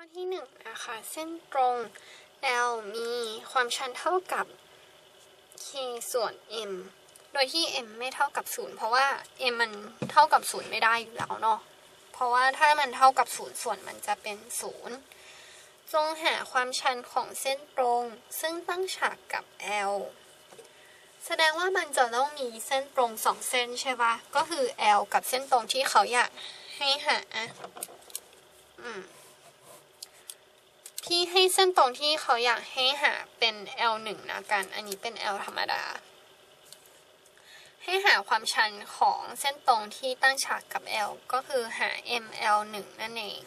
้อที่หนึ่งนะคะเส้นตรง L มีความชันเท่ากับ k ส่วน m โดยที่ m ไม่เท่ากับ 0 เพราะว่า m มันเท่ากับ 0 ไม่ได้อยู่แล้วเนาะเพราะว่าถ้ามันเท่ากับ 0 ส่วนมันจะเป็น 0 จงหาความชันของเส้นตรง ซึ่งตั้งฉากกับ L แสดงว่ามันจะต้องมีเส้นตรงสองเส้นใช่ปะก็คือ L กับเส้นตรงที่เขาอยากให้หา อืม พี่ให้เส้นตรงที่เขาอยากให้หาเป็น L 1 นะกัน อันนี้เป็น L ธรรมดา ให้หาความชันของเส้นตรงที่ตั้งฉากกับ L ก็คือหา ML 1 นั่นเอง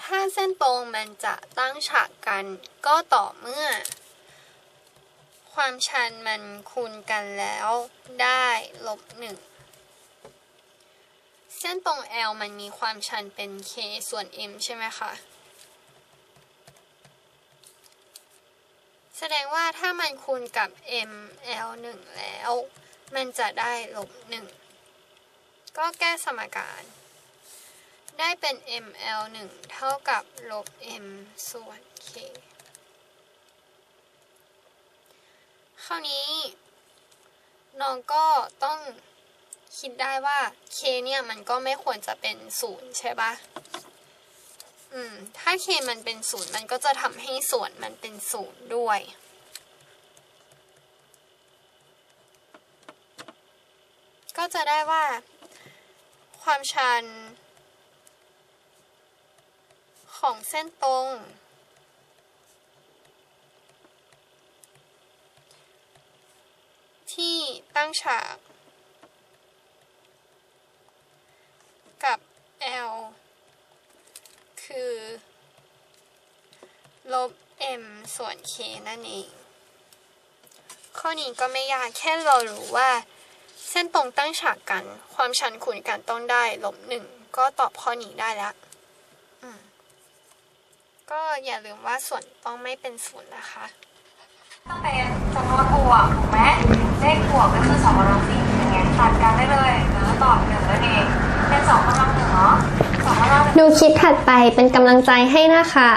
ถ้าเส้นตรงมันจะตั้งฉากกันก็ต่อเมื่อ ความชันมันคูณกันแล้วได้ลบหนึ่งเส้นตรง L มันมีความชันเป็น k ส่วน m ใช่ไหมคะ แสดงว่าถ้ามันคูณกับ m l 1แล้ว มันจะได้ลบ1ก็แก้สมการ ได้เป็น m l 1เท่ากับลบ m ส่วน k คราวนี้น้องก็ต้องคิดได้ว่า k เนี่ยมันก็ไม่ควรจะเป็นศูนย์ใช่ปะ อืม ถ้า k มันเป็นศูนย์มันก็จะทำให้ส่วนมันเป็นศูนย์ด้วย ก็จะได้ว่า ความชัน ของเส้นตรง ที่ตั้งฉาก กับ L คือ ล บ m ส่วน k นั่นเอง ข้อนี้ก็ไม่ยากแค่เรารู้ว่า เส้นตรงตั้งฉากกัน ความชันคูณกันต้องได้ลบหนึ่งก็ตอบข้อนี้ได้แล้วอืมก็อย่าลืมว่าส่วนต้องไม่เป็นศูนย์นะคะต้องเป็นจำนวนบวกถูกไหมเลขบวกก็คือสองกำลังสี่อย่างเงี้ยตัดกันได้เลยแล้วตอบหนึ่งนั่นเองเป็นสองกำลังหนึ่งเนาะสองกำลังหนึ่งดูคลิปถัดไปเป็นกำลังใจให้นะคะ